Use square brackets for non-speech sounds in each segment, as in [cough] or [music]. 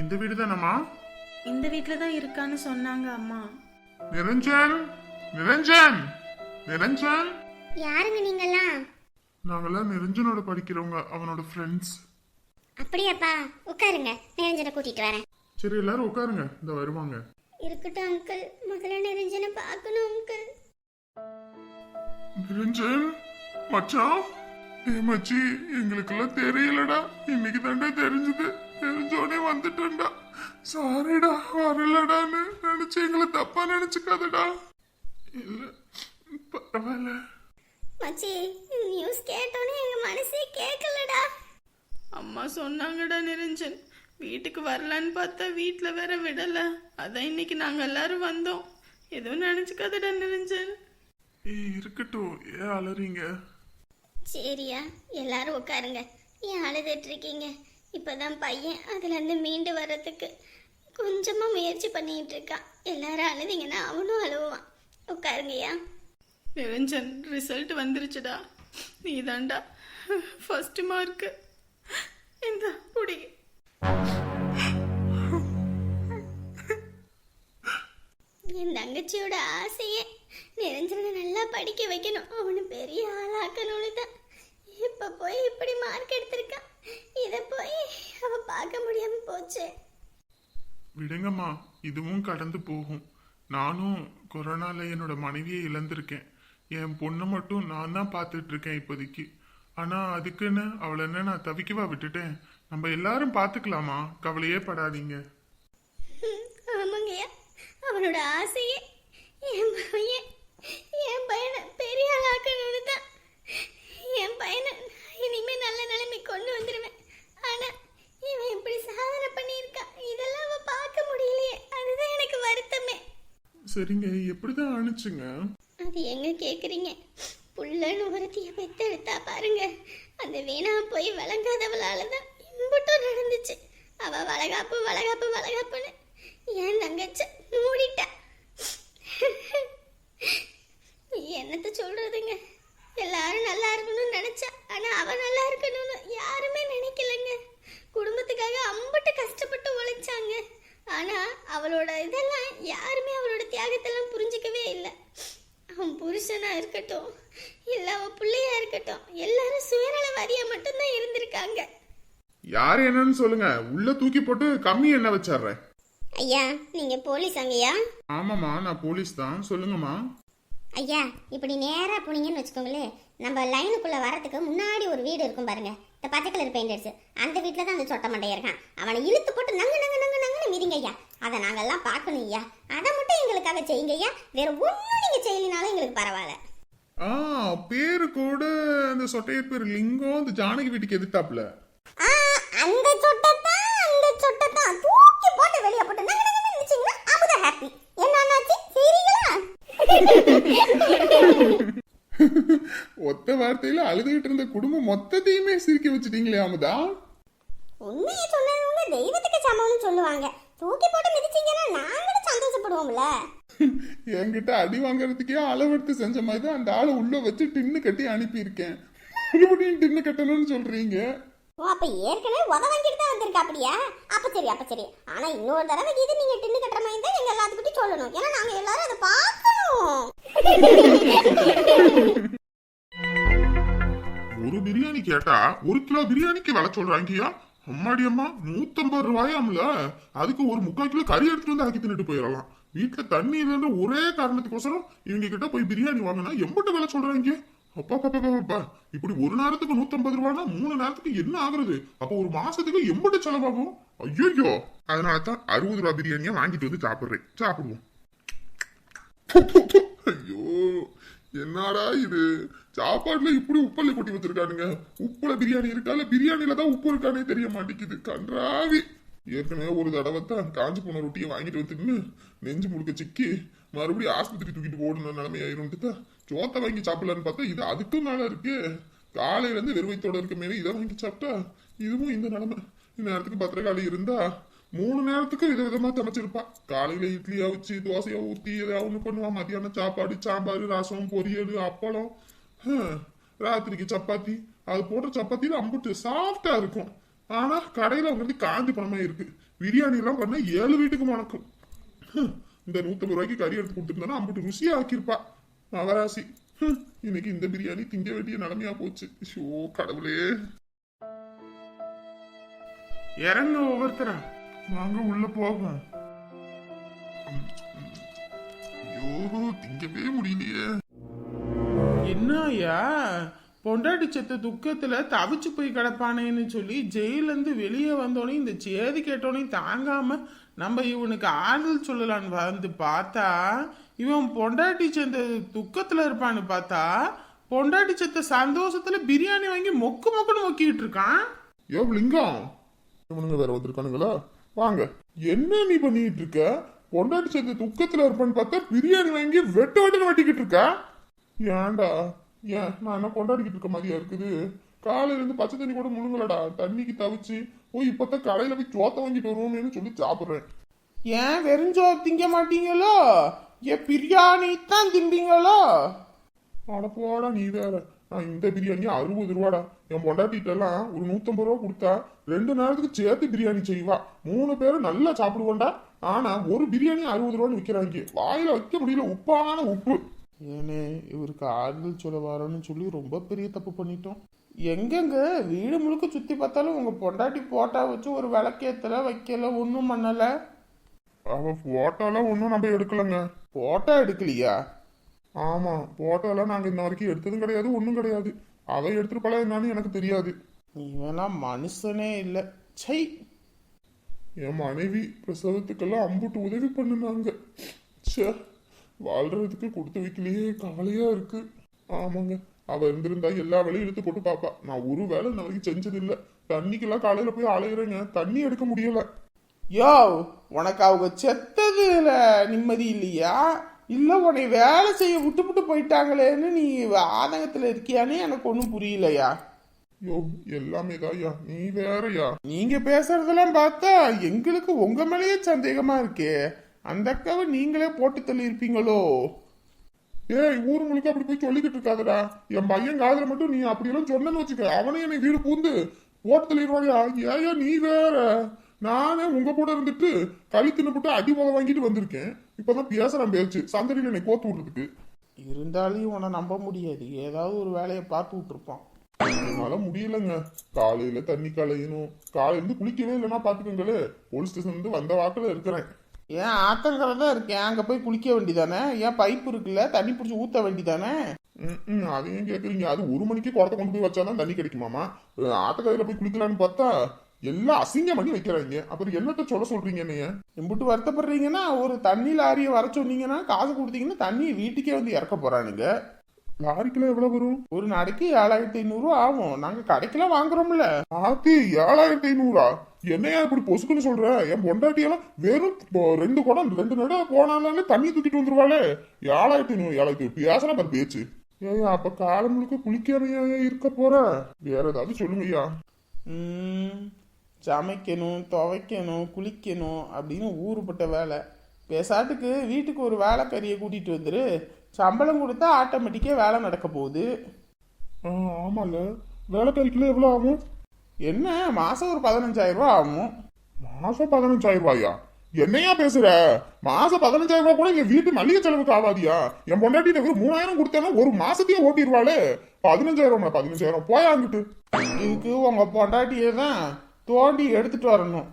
இந்த வீடு தானம்மா இந்த வீட்டில் தான் இருக்கான்னு சொன்னாங்க அம்மா. நிரஞ்சன் நிரஞ்சன் நிரஞ்சன். யாருங்க நீங்கெல்லாம்? நாங்கெல்லாம் நிரஞ்சனோட படிக்கிறவங்க அவனோட ஃப்ரெண்ட்ஸ் அப்படியாப்பா உட்காருங்க. நிரஞ்சனை கூட்டிட்டு வரேன். சரி எல்லாரும் உட்காருங்க. இந்த வருவாங்க. இருக்கட்டும் அங்கிள் முதல்ல நிரஞ்சனை பார்க்கணும் அங்கிள் நிரஞ்சன் மச்சான். ஏ மச்சி எங்களுக்கெல்லாம் தெரியலடா. இன்னைக்கு தாண்டா தெரிஞ்சது. தெரிஞ்சோடனே வந்துட்டேன்டா. சாரிடா வரலடான்னு நினைச்சு எங்களை தப்பா நினைச்சுக்காதடா. இல்ல பரவாயில்ல. மச்சி நியூஸ் கேட்டோன்னே எங்க மனசே கேட்கலடா. அம்மா சொன்னாங்கடா நிரஞ்சன். வீட்டுக்கு வரலான்னு பார்த்தா வீட்டில் வேற விடலை. அதான் இன்னைக்கு நாங்கள் எல்லாரும் வந்தோம். எதுவும் நினச்சிக்காதடா நிரஞ்சன். ஏய் இருக்கட்டும். ஏன் அலறீங்க? சரியா எல்லாரும் உட்காருங்க. ஏன் அழுதுட்டு இருக்கீங்க? இப்பதான் பையன் அதுல இருந்து மீண்டு வர்றதுக்கு கொஞ்சமா முயற்சி பண்ணிட்டு இருக்கான். எல்லாரும் அழுதீங்கன்னா அவனும் அழுவான். உட்காருங்கய்யா. நிரஞ்சன் ரிசல்ட் வந்துருச்சுடா. நீ தாண்டா ஃபர்ஸ்ட் மார்க்கு இந்த புடி. என் தங்கச்சியோட ஆசையே நிரஞ்சனை நல்லா படிக்க வைக்கணும். அவனு பெரிய ஆளாக்கணும்னு தான் இப்ப போய் இப்படி மார்க் எடுத்திருக்கான் இத போய் அவ பார்க்க முடியாம போச்சு. விடுங்கம்மா இதுவும் கடந்து போகும். நானும் கொரோனால என்னோட மனைவியை இழந்திருக்கேன். என் பொண்ணை மட்டும் நான் தான் பார்த்துட்டு இருக்கேன் இப்போதைக்கு. ஆனா அதுக்குன்னு அவளை என்ன நான் தவிக்கவா விட்டுட்டேன்? நம்ம எல்லாரும் பார்த்துக்கலாமா? கவலையே படாதீங்க. [laughs] ஆமாங்கய்யா. அவனோட ஆசையே என் பையன் என் பையனை பெரிய ஆளாக்கணும்னு தான் என் பையனை இனிமே நல்ல நிலைமை கொண்டு வந்துடுவேன் ஆனா இவன் இப்படி சாதனை பண்ணியிருக்கான் இதெல்லாம் அவ பார்க்க முடியலையே அதுதான் எனக்கு வருத்தமே சரிங்க. எப்படிதான் அனுச்சுங்க? அது எங்க கேக்குறீங்க? புள்ளன்னு ஒருத்திய பெத்தெடுத்தா பாருங்க. அந்த வீணா போய் வழங்காதவளால தான் இம்புட்டும் நடந்துச்சு. அவ வளகாப்பு வளகாப்பு வளகாப்புன்னு. ஏன் தங்கச்சி மூடிட்டா என்னத்த சொல்றதுங்க எல்லாரும் நல்லா இருக்கணும்னு நினைச்சா ஆனா அவ நல்லா இருக்கணும்னு யாருமே நினைக்கலங்க குடும்பத்துக்காக அம்பட்டு கஷ்டப்பட்டு உழைச்சாங்க ஆனா அவளோட இதெல்லாம் யாருமே அவளோட தியாகத்தெல்லாம் புரிஞ்சுக்கவே இல்லை அவன் புருஷனா இருக்கட்டும் இல்ல அவ பிள்ளையா இருக்கட்டும் எல்லாரும் சுயநலவாதியா மட்டும்தான் இருந்திருக்காங்க யார் என்னன்னு சொல்லுங்க. உள்ள தூக்கி போட்டு கம்மி என்ன வச்சிடுறேன். ஐயா நீங்க போலீஸ் அங்கய்யா ஆமாம்மா நான் போலீஸ் தான். சொல்லுங்கம்மா. ஐயா இப்படி நேரா போனீங்கன்னு வச்சுக்கோங்களேன். நம்ம லைனுக்குள்ள வரதுக்கு முன்னாடி ஒரு வீடு இருக்கும் பாருங்க. இந்த பச்சை கலர் பெயிண்ட் அடிச்சு. அந்த வீட்டில் தான் அந்த சொட்ட மண்டைய இருக்கான். அவனை இழுத்து போட்டு நங்கு நங்கு நங்கு நங்குன்னு மிதிங்க ஐயா. அதை நாங்கெல்லாம் பார்க்கணும் ஐயா. அதை மட்டும் எங்களுக்காக செய்யுங்க ஐயா. வேற ஒன்றும் நீங்க செய்யலினாலும் எங்களுக்கு பரவாயில்ல. ஆ பேரு கூட அந்த சொட்டையர் பேர் லிங்கம் இந்த ஜானகி வீட்டுக்கு எதிர்த்தாப்புல. ஆ, அந்த சொட்டத்தான் அந்த சொட்டத்தான் தூக்கி போட்டு வெளியே போட்டு நங்கு நங்குன்னு மிதிச்சீங்கன்னா அப்பதான் ஹாப்பி என்ன சரிங்களா ஒத்த வார்த்தையில அழுதுகிட்டு இருந்த குடும்பம் மொத்தத்தையுமே சிரிக்க வச்சுட்டீங்களே அமுதா? உண்மையை சொன்னவங்க தெய்வத்துக்கு சமம்னு சொல்லுவாங்க. தூக்கி போட்டு மிதிச்சீங்கன்னா நாங்களும் சந்தோஷப்படுவோம்ல. என்கிட்ட அடி வாங்குறதுக்கே அளவெடுத்து செஞ்ச மாதிரி தான் அந்த ஆளை உள்ள வச்சு டின்னு கட்டி அனுப்பியிருக்கேன். மறுபடியும் டின்னு கட்டணும்னு சொல்றீங்க. ஓ அப்ப ஏற்கனவே உத வாங்கிட்டு தான் வந்திருக்கா அப்படியா? அப்ப சரி அப்ப சரி. ஆனா இன்னொரு தடவை இது நீங்க டின்னு கட்டுற மாதிரி தான் எங்க எல்லாத்துக்கிட்டையும் சொல்லணும். ஏன்னா நாங்க எல்லாரும் அதை பார்க்கணும் ஒரு பிரியாணி கேட்டா ஒரு கிலோ பிரியாணிக்கு விலை சொல்றாங்கய்யா அம்மாடி அம்மா நூத்தம்பது ரூபாயாம்ல. அதுக்கு ஒரு முக்கால் கிலோ கறி எடுத்துட்டு வந்து ஆக்கி தின்னுட்டு போயிடலாம். வீட்டுல தண்ணி இல்லைன்ற ஒரே காரணத்துக்கோசரம் இவங்க கிட்ட போய் பிரியாணி வாங்கினா எம்பிட்ட விலை சொல்றாங்க. அப்பா. பாப்பா பாப்பா இப்படி ஒரு நேரத்துக்கு நூத்தம்பது ரூபானா மூணு நேரத்துக்கு என்ன ஆகுறது? அப்போ ஒரு மாசத்துக்கு எம்பிட்ட செலவாகும்? ஐயோ அதனால தான் அறுபது ரூபா பிரியாணியா வாங்கிட்டு வந்து சாப்பிடுறேன். சாப்பிடுவோம். ஐயோ. என்னடா இது? சாப்பாடுல இப்படி உப்பல்ல கொட்டி வச்சிருக்கானுங்க. உப்புல பிரியாணி இருக்கா? இல்ல பிரியாணில தான் உப்பு இருக்கானே தெரிய மாட்டேங்குது. கன்றாவி. ஏற்கனவே ஒரு தடவை தான் காஞ்சி போன ரொட்டியை வாங்கிட்டு வந்து நெஞ்சு முழுக்க சிக்கி மறுபடியும் ஆஸ்பத்திரி தூக்கிட்டு போடணும் நிலைமை ஆயிரும்ட்டு தான் சோத்தை வாங்கி சாப்பிடலான்னு பார்த்தா இது அதுக்கும் மேலே இருக்கு. காலையிலேருந்து வெறுவைத்தோட இருக்க மேலே இதை வாங்கி சாப்பிட்டா இதுவும் இந்த நிலைமை. இந்நேரத்துக்கு பத்திரக்காளி இருந்தா மூணு நேரத்துக்கு விதவிதமா சமைச்சிருப்பா. காலையில இட்லியா வச்சு தோசையா ஊத்தி ஏதாவது ஒண்ணு பண்ணுவா. மத்தியானம் சாப்பாடு சாம்பார் ரசம் பொரியல் அப்பளம். ராத்திரிக்கு சப்பாத்தி. அது போடுற சப்பாத்தியில அம்புட்டு சாஃப்டா இருக்கும். ஆனா கடையில வந்து காஞ்சி பணமா இருக்கு. பிரியாணி எல்லாம் பண்ண ஏழு வீட்டுக்கு வணக்கம் இந்த நூத்தம்பது ரூபாய்க்கு கறி எடுத்து கொடுத்துருந்தானா அம்பிட்டு ருசியா ஆக்கியிருப்பா. மகராசி. இன்னைக்கு இந்த பிரியாணி திங்க வேண்டிய நிலைமையா போச்சு. ஷோ கடவுளே. இறங்க ஒவ்வொருத்தரா. வாங்க உள்ள போவோம். ஐயோ திங்கவே முடியலையே. என்னய்யா பொண்டாட்டி செத்த துக்கத்தில் தவிச்சு போய் கிடப்பானேன்னு சொல்லி ஜெயிலேருந்து வெளியே வந்தோடனே இந்த சேதி கேட்டோடனே தாங்காமல் நம்ம இவனுக்கு ஆறுதல் சொல்லலான்னு வந்து பார்த்தா இவன் பொண்டாட்டி செத்த துக்கத்தில் இருப்பான்னு பார்த்தா பொண்டாட்டி செத்த சந்தோஷத்தில் பிரியாணி வாங்கி மொக்கு மொக்குன்னு மொக்கிட்டு இருக்கான். யோ லிங்கம். இவனுங்க வேற வந்திருக்கானுங்களா? வாங்க. என்ன நீ பண்ணிட்டு இருக்க? பொண்டாட்டி சேர்ந்து துக்கத்தில் இருப்பான்னு பார்த்தா பிரியாணி வாங்கி வெட்டு வெட்டுன்னு வெட்டிக்கிட்டு இருக்கா? ஏன்டா? ஏன் நான் என்ன கொண்டாடிக்கிட்டு இருக்க மாதிரியா இருக்குது? காலையில இருந்து பச்சை தண்ணி கூட முழுங்கலடா. தண்ணிக்கு தவிச்சு போய் இப்பதான் கடையில போய் சோத்த வாங்கிட்டு வருவோம்னு சொல்லி சாப்பிடுறேன். ஏன் வெறிஞ்சோ திங்க மாட்டீங்களோ? ஏன் பிரியாணி தான் திம்பீங்களோ? அடப்போடா நீ வேற. நான் இந்த பிரியாணி அறுபது ரூபாடா. என் பொண்டாட்டிட்ட எல்லாம் ஒரு நூத்தம்பது ரூபா கொடுத்தா ரெண்டு நேரத்துக்கு சேர்த்து பிரியாணி செய்வா. மூணு பேரும் நல்லா சாப்பிடுவோண்டா ஆனா ஒரு பிரியாணி அறுபது ரூபான்னு விற்கிறாங்க வாயில வைக்க முடியல. உப்பான உப்பு. ஏனே இவருக்கு ஆறுதல் சொல்ல வரோன்னு சொல்லி ரொம்ப பெரிய தப்பு பண்ணிட்டோம். எங்கெங்க? வீடு முழுக்க சுத்தி பார்த்தாலும் உங்க பொண்டாட்டி போட்டா வச்சு ஒரு விளக்கேத்தல வைக்கல ஒன்றும் பண்ணல. அவ போட்டோலாம் ஒன்றும் நம்ம எடுக்கலங்க. போட்டோ எடுக்கலையா? ஆமா போட்டோலாம் நாங்க இன்ன வரைக்கும் எடுத்ததும் கிடையாது ஒன்றும் கிடையாது. அவ எடுத்துருப்பாளா என்னன்னு எனக்கு தெரியாது. வேணா மனுஷனே இல்லை. சை என் மனைவி பிரசவத்துக்கெல்லாம் அம்புட்டு உதவி பண்ணுனாங்க. ச்சே! வாழ்றதுக்கு கொடுத்து வைக்கலையே கவலையா இருக்கு. ஆமாங்க அவ இருந்திருந்தா எல்லா வேலையும் இழுத்து போட்டு பாப்பா. நான் ஒரு வேலை இன்ன வரைக்கும் செஞ்சது இல்ல தண்ணிக்கெல்லாம் காலையில போய் அலையிறேங்க தண்ணி எடுக்க முடியல. யோ உனக்கு அவங்க செத்ததுல நிம்மதி இல்லையா? இல்ல உன்னை வேலை செய்ய விட்டு விட்டு போயிட்டாங்களேன்னு நீ ஆதங்கத்துல இருக்கியானே எனக்கு ஒன்றும் புரியலையா? யோ எல்லாமே தான்யா நீ வேறயா? நீங்க பேசுறதெல்லாம் பார்த்தா எங்களுக்கு உங்க மேலேயே சந்தேகமா இருக்கே. அந்த அக்காவை நீங்களே போட்டு தள்ளி இருப்பீங்களோ ஏய் ஊர் முழுக்க அப்படி போய் சொல்லிக்கிட்டு இருக்காதடா. என் பையன் காதுல மட்டும் நீ அப்படியெல்லாம் சொன்னேன்னு வச்சுக்க. அவனே என்னை வீடு பூந்து போட்டு தள்ளிடுவாயா ஏயா நீ வேற. நானே உங்க கூட இருந்துட்டு களி தின்னுபிட்டு அடி போக வாங்கிட்டு வந்திருக்கேன். இப்பதான் பேசுறேன் பேச்சு. சந்தடியில் என்னை கோத்து விடுறதுக்கு. இருந்தாலும் உன்னை நம்ப முடியாது. ஏதாவது ஒரு வேலையை பார்த்து விட்டுருப்பான். என்னால முடியலங்க. காலையில தண்ணி கலையணும் காலையில இருந்து குளிக்கவே இல்லைன்னா பாத்துக்கோங்களே போலீஸ் ஸ்டேஷன் இருந்து வந்த வாக்குல இருக்கிறேன். ஏன் ஆத்தங்கரை தான் இருக்கேன். அங்கே போய் குளிக்க வேண்டிதானே ஏன் பைப் இருக்குல்ல? தண்ணி பிடிச்சி ஊற்ற வேண்டிதானே ம், அதையும் கேக்குறீங்க. அது ஒரு மணிக்கு குடத்தை கொண்டு போய் வச்சாதான் தண்ணி கிடைக்குமாமா? ஆட்டக்கரையில போய் குளிக்கலான்னு பார்த்தா எல்லாம் அசிங்கம் பண்ணி வைக்கிறாங்க. அப்புறம் என்னத்த சொல்ல சொல்றீங்க என்னைய? இம்புட்டு வருத்தப்படுறீங்கன்னா ஒரு தண்ணி லாரியை வர சொன்னீங்கன்னா காசு கொடுத்தீங்கன்னா தண்ணி வீட்டுக்கே வந்து இறக்க போறானுங்க. லாரிக்கெல்லாம் எவ்வளவு வரும்? ஒரு நாளைக்கு ஏழாயிரத்தி ஐநூறுரூவா ஆகும். நாங்கள் கடைக்கெல்லாம் வாங்குறோம்ல. ஆத்தி ஏழாயிரத்தி ஐநூறா? என்னையா இப்படி பொசுக்குன்னு சொல்ற? என் பொண்டாட்டியெல்லாம் வெறும் ரெண்டு குடம் ரெண்டு நட போனாலே தண்ணி தூக்கிட்டு வந்துருவாளே. ஏழாயிரத்தி ஐநூறு ஏழாயிரத்தி பேசுற பாரு பேச்சு. ஏய்யா அப்ப காலம் முழுக்க குளிக்காமையா இருக்க போற? வேற ஏதாவது சொல்லுங்கய்யா சமைக்கணும் துவைக்கணும் குளிக்கணும் அப்படின்னு ஊருப்பட்ட வேலை. பேசாட்டுக்கு வீட்டுக்கு ஒரு வேலைக்காரியை கூட்டிட்டு வந்துரு. சம்பளம் கொடுத்தா ஆட்டோமேட்டிக்காக வேலை நடக்க போகுது. ஆ, ஆமால வேலைக்காரிக்குள்ள எவ்வளவு ஆகும்? என்ன மாதம் ஒரு பதினஞ்சாயிரம் ரூபா ஆகும்? மாசம் பதினஞ்சாயிரம் ரூபாயா என்னையா பேசுற? மாசம் பதினஞ்சாயிரம் ரூபாய் கூட எங்க வீட்டு மளிகை செலவுக்கு ஆகாதியா என் பொண்டாட்டி வெறும் மூணாயிரம் கொடுத்தேன்னா ஒரு மாசத்தையே ஓட்டிடுவாளே. பதினஞ்சாயிரம் பதினஞ்சாயிரம். போயா அங்கிட்டு. இதுக்கு உங்க பொண்டாட்டியை தான் தோண்டி எடுத்துட்டு வரணும்.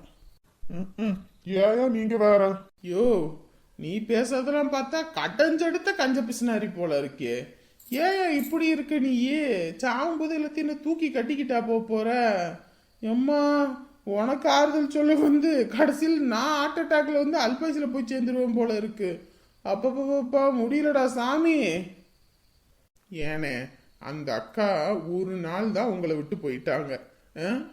ம், ம். ஏயா நீங்க வேற? யோ நீ பேசுறதெல்லாம் பார்த்தா கட்டஞ்செடுத்த கஞ்ச பிசினாரி போல இருக்கே. ஏன் இப்படி இருக்க நீயே? சாகும்போது எல்லாத்தையும் தூக்கி கட்டிக்கிட்டா போக போகிற எம்மா உனக்கு ஆறுதல் சொல்ல வந்து கடைசியில் நான் ஹார்ட் அட்டாக்ல வந்து அல்பாய்ஸில் போய் சேர்ந்துருவேன் போல இருக்கு. அப்பப்பப்பா முடியலடா சாமி. ஏனே அந்த அக்கா ஒரு நாள் தான் உங்களை விட்டு போயிட்டாங்க.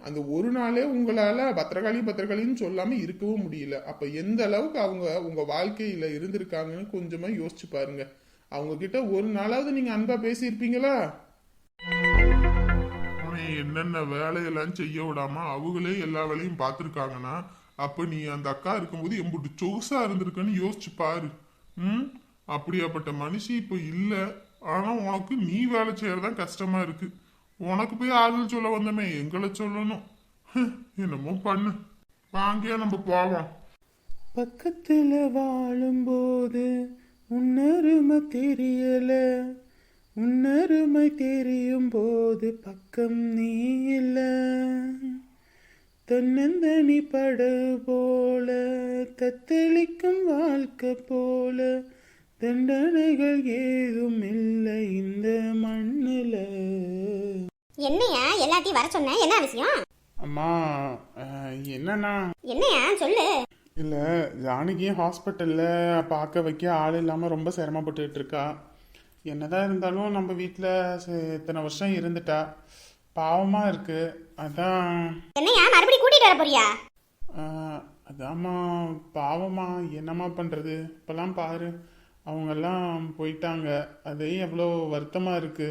அந்த ஒரு நாளே உங்களால் பத்திரகாளி பத்திரகாளின்னு சொல்லாமல் இருக்கவும் முடியல. அப்போ எந்த அளவுக்கு அவங்க உங்கள் வாழ்க்கையில் இருந்திருக்காங்கன்னு கொஞ்சமாக யோசிச்சு பாருங்க. அவங்க கிட்ட ஒரு நாளாவது நீங்க அன்பா பேசியிருப்பீங்களா? என்னென்ன வேலையெல்லாம் செய்ய விடாம அவங்களே எல்லா வேலையும் பார்த்துருக்காங்கன்னா அப்ப நீ அந்த அக்கா இருக்கும்போது எம்புட்டு சொகுசா இருந்திருக்குன்னு யோசிச்சு பாரு. ம்? அப்படியாப்பட்ட மனுஷி இப்ப இல்ல. ஆனா உனக்கு நீ வேலை செய்யறதான் கஷ்டமா இருக்கு. உனக்கு போய் ஆறுதல் சொல்ல வந்தமே எங்களை சொல்லணும். என்னமோ பண்ணு. வாங்கியா நம்ம போவோம். பக்கத்துல வாழும்போது உன்னருமை தெரியல. உன்னருமை தெரியும் போது பக்கம் நீ இல்ல. தன்னந்தனி பட போல தத்தளிக்கும் வாழ்க்கை போல. தண்டனைகள் ஏதும் இல்லை இந்த மண்ணுல. என்னையா எல்லாத்தையும் வர சொன்ன? என்ன விஷயம்? அம்மா என்னன்னா என்னையா? சொல்லு. இல்லை ஜானகியும் ஹாஸ்பிட்டலில் பார்க்க வைக்க ஆள் இல்லாமல் ரொம்ப சிரமப்பட்டுட்டு இருக்கா. என்னதான் இருந்தாலும் நம்ம வீட்டில் இத்தனை வருஷம் இருந்துட்டா. பாவமாக இருக்கு. அதான். என்னையா மறுபடியும் கூட்டிட்டு வர போறியா? அதாம்மா பாவமா என்னம்மா பண்ணுறது இப்போல்லாம் பாரு அவங்கெல்லாம் போயிட்டாங்க. அதே எவ்வளோ வருத்தமாக இருக்கு.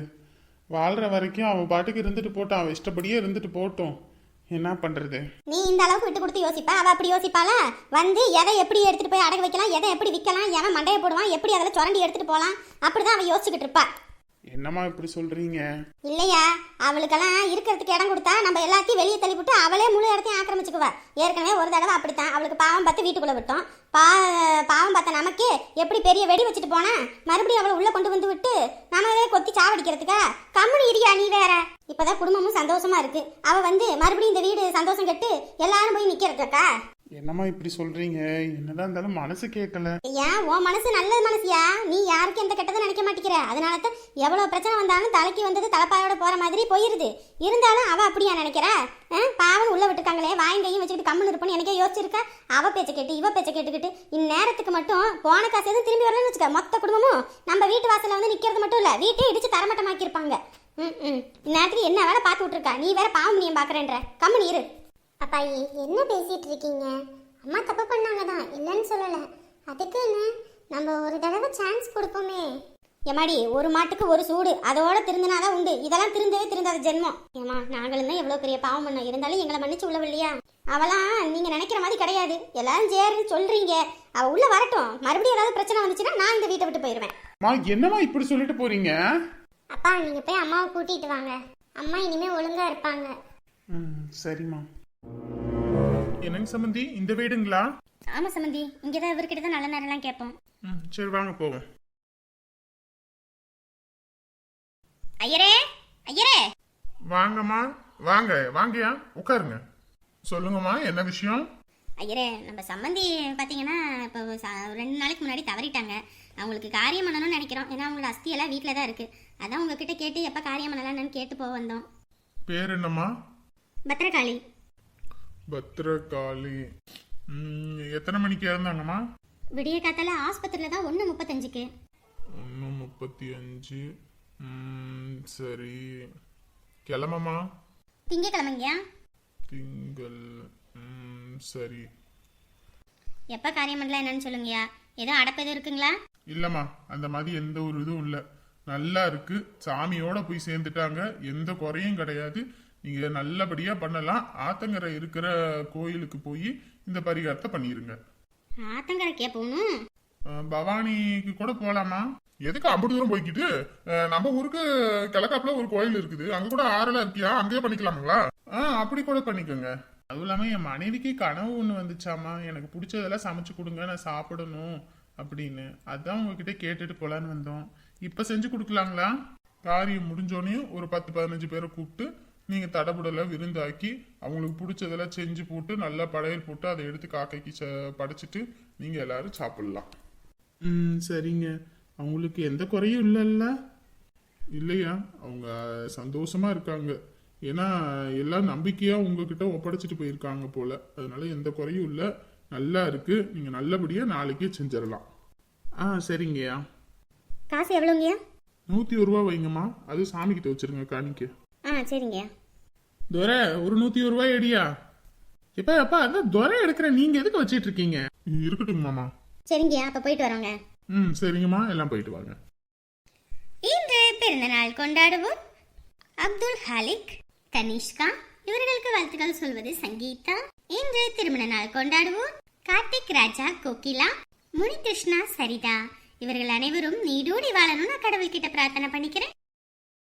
வாழ்கிற வரைக்கும் அவன் பாட்டுக்கு இருந்துட்டு போட்டான். அவன் இஷ்டப்படியே இருந்துட்டு போட்டும். என்ன பண்றது? நீ இந்த அளவுக்கு விட்டு கொடுத்து யோசிப்ப? அவ அப்படி யோசிப்பால வந்து எதை எப்படி எடுத்துட்டு போய் அடகு வைக்கலாம்? எதை எப்படி விற்கலாம்? எவன் மண்டையை போடுவான்? எப்படி அதில் சுரண்டி எடுத்துட்டு போகலாம்? அப்படிதான் அவ யோசிச்சுக்கிட்டு இருப்பா. என்னம்மா இப்படி சொல்றீங்க? இல்லையா? அவளுக்கெல்லாம் இருக்கிறதுக்கு இடம் கொடுத்தா நம்ம எல்லாத்தையும் வெளியே தள்ளிவிட்டு அவளே முழு இடத்தையும் ஆக்கிரமிச்சுக்குவா. ஏற்கனவே ஒரு தடவை அப்படித்தான். அவளுக்கு பாவம் பார்த்து வீட்டுக்குள்ள விட்டோம். பா பாவம் பார்த்த நமக்கு எப்படி பெரிய வெடி வச்சுட்டு போனா? மறுபடியும் அவளை உள்ள கொண்டு வந்து விட்டு நம்மளே கொத்தி சாவடிக்கிறதுக்கா? கம்முனு இடியா நீ வேற? இப்பதான் குடும்பமும் சந்தோஷமா இருக்கு. அவ வந்து மறுபடியும் இந்த வீடு சந்தோஷம் கெட்டு எல்லாரும் போய் நிக்கிறதுக்கா? என்னம்மா இப்படி சொல்றீங்க? என்னதான் இருந்தாலும் மனசு கேட்கல ஐயா உன் மனசு நல்ல மனசியா? நீ யாருக்கும் எந்த கெட்டதும் நினைக்க மாட்டேங்கிற அதனால தான் எவ்வளவு பிரச்சனை வந்தாலும் தலைக்கு வந்தது தலைப்பாயோட போற மாதிரி போயிருது. இருந்தாலும் அவ அப்படியா நினைக்கிறா? பாவன் உள்ள விட்டுருக்காங்களே வாயங்கையும் வச்சுக்கிட்டு கம்முன்னு இருப்போன்னு எனக்கே யோசிச்சிருக்கா? அவ பேச்ச கேட்டு இவ பேச்ச கேட்டுக்கிட்டு இந்நேரத்துக்கு மட்டும் போன காசு எதுவும் திரும்பி வரலன்னு வச்சுக்க மொத்த குடும்பமும் நம்ம வீட்டு வாசல்ல வந்து நிக்கிறது மட்டும் இல்ல வீட்டையும் இடிச்சு தரமட்டமாக்கிருப்பாங்க ம் ம். இந்நேரத்துக்கு என்ன வேலை பார்த்து விட்டுருக்கா? நீ வேற பாவம் நீ பாக்குறேன்ற கம்முனு இரு. அப்பாயி என்ன பேசிட்டு இருக்கீங்க அம்மா தப்பு பண்ணாங்க தான் இல்லைன்னு சொல்லல. அதுக்கு என்ன? நம்ம ஒரு தடவை சான்ஸ் கொடுப்போமே. எம்மாடி ஒரு மாட்டுக்கு ஒரு சூடு அதோட திருந்தினாதான் உண்டு. இதெல்லாம் திருந்தவே திருந்தாத ஜென்மம். ஏமா நாங்களும் தான் எவ்வளவு பெரிய பாவம் பண்ணோம். இருந்தாலும் எங்களை மன்னிச்சு உள்ள இல்லையா அவளாம் நீங்க நினைக்கிற மாதிரி கிடையாது. எல்லாரும் சேருன்னு சொல்றீங்க. அவ உள்ள வரட்டும். மறுபடியும் ஏதாவது பிரச்சனை வந்துச்சுன்னா நான் இந்த வீட்டை விட்டு போயிருவேன். மா என்னம்மா இப்படி சொல்லிட்டு போறீங்க? அப்பா நீங்க போய் அம்மாவை கூட்டிட்டு வாங்க. அம்மா இனிமே ஒழுங்கா இருப்பாங்க. ம் சரிம்மா. என்னங்க சம்பந்தி இந்த வீடுங்களா? ஆமா சமந்தி இங்கதான் இவர்கிட்ட தான் நல்ல நேரம்லாம் கேட்போம். ம் சரி வாங்க போவோம். ஐயரே ஐயரே! வாங்கம்மா வாங்க வாங்கயா உட்காருங்க. சொல்லுங்கம்மா என்ன விஷயம்? ஐயரே நம்ம சம்மந்தி பார்த்தீங்கன்னா இப்போ ரெண்டு நாளைக்கு முன்னாடி தவறிட்டாங்க. அவங்களுக்கு காரியம் பண்ணணும்னு நினைக்கிறோம். ஏன்னா அவங்களோட அஸ்தியெல்லாம் வீட்டில் தான் இருக்குது அதான் உங்ககிட்ட கேட்டு எப்போ காரியம் பண்ணலாம்னு கேட்டு போக வந்தோம். பேர் என்னம்மா? பத்திரகாளி பத்திரகாளி. ம், எத்தனை மணிக்கு இறந்தாங்கம்மா? விடிய காத்தால ஆஸ்பத்திரியில் தான் ஒன்று முப்பத்தஞ்சுக்கு. ஒன்று முப்பத்தி அஞ்சு சரி. கிளம்பம்மா. திங்கக்கிழமைங்கயா திங்கள். ம், சரி. எப்போ காரியம் பண்ணலாம் என்னன்னு சொல்லுங்கய்யா. ஏதோ அடப்பு எதுவும் இருக்குங்களா? இல்லம்மா அந்த மாதிரி எந்த ஒரு இதுவும் இல்லை. நல்லா இருக்கு. சாமியோட போய் சேர்ந்துட்டாங்க. எந்த குறையும் கிடையாது. நீங்க நல்லபடியா பண்ணலாம். ஆத்தங்கரை இருக்கிற கோயிலுக்கு போய் இந்த பரிகாரத்தை பண்ணிருங்க. ஆத்தங்கரைக்கே போகணும்? பவானிக்கு கூட போலாமா? எதுக்கு அம்பது தூரம் போய்க்கிட்டு? அஹ், நம்ம ஊருக்கு கிழக்காப்புல ஒரு கோயில் இருக்குது. அங்க கூட ஆறெல்லாம் இருக்கியா? அங்கேயே பண்ணிக்கலாமுங்களா? ஆ அப்படி கூட பண்ணிக்கோங்க. அதுவும் இல்லாம என் மனைவிக்கு கனவு ஒண்ணு வந்துச்சாமா? எனக்கு பிடிச்சதெல்லாம் சமைச்சு கொடுங்க நான் சாப்பிடணும் அப்படின்னு. அதான் உங்ககிட்ட கேட்டுட்டு போலான்னு வந்தோம். இப்ப செஞ்சு கொடுக்கலாங்களா? காரியம் முடிஞ்சோடனே ஒரு பத்து பதினஞ்சு பேரை கூப்பிட்டு நீங்க தடபுடல விருந்தாக்கி அவங்களுக்கு பிடிச்சதெல்லாம் செஞ்சு போட்டு நல்லா படையல் போட்டு அதை எடுத்து காக்கைக்கு ச- படைச்சிட்டு நீங்க எல்லாரும் சாப்பிடலாம். ம் சரிங்க. அவங்களுக்கு எந்த குறையும் இல்லைல்ல. இல்லையா? அவங்க சந்தோஷமா இருக்காங்க. ஏன்னா எல்லாம் நம்பிக்கையா உங்ககிட்ட ஒப்படைச்சிட்டு போயிருக்காங்க போல. அதனால எந்த குறையும் இல்லை. நல்லா இருக்கு. நீங்க நல்லபடியா நாளைக்கே செஞ்சிடலாம். ஆ சரிங்கய்யா. காசு எவ்வளோங்கய்யா நூத்தி ஒரு ரூபா வைங்கம்மா. அது சாமி கிட்ட வச்சிருங்க காணிக்க. ஆ சரிங்கய்யா. துரை ஒரு நூத்தி ஒரு ரூபாய் எடியா இப்ப அப்பா அதான் துரை எடுக்கிற நீங்க எதுக்கு வச்சிட்டு இருக்கீங்க? இருக்கட்டும் மாமா. சரிங்கய்யா அப்போ போயிட்டு வரோங்க. ம் சரிங்கம்மா எல்லாம் போயிட்டு வாங்க. இன்று பிறந்தநாள் கொண்டாடுவோர் அப்துல் ஹாலிக் கனிஷ்கா இவர்களுக்கு வாழ்த்துக்கள் சொல்வது சங்கீதா. இன்று திருமண நாள் கொண்டாடுவோர் கார்த்திக் ராஜா கோகிலா முனிகிருஷ்ணா சரிதா. இவர்கள் அனைவரும் நீடூடி வாழணும்னு நான் கடவுள்கிட்ட பிரார்த்தனை பண்ணிக்கிறேன்.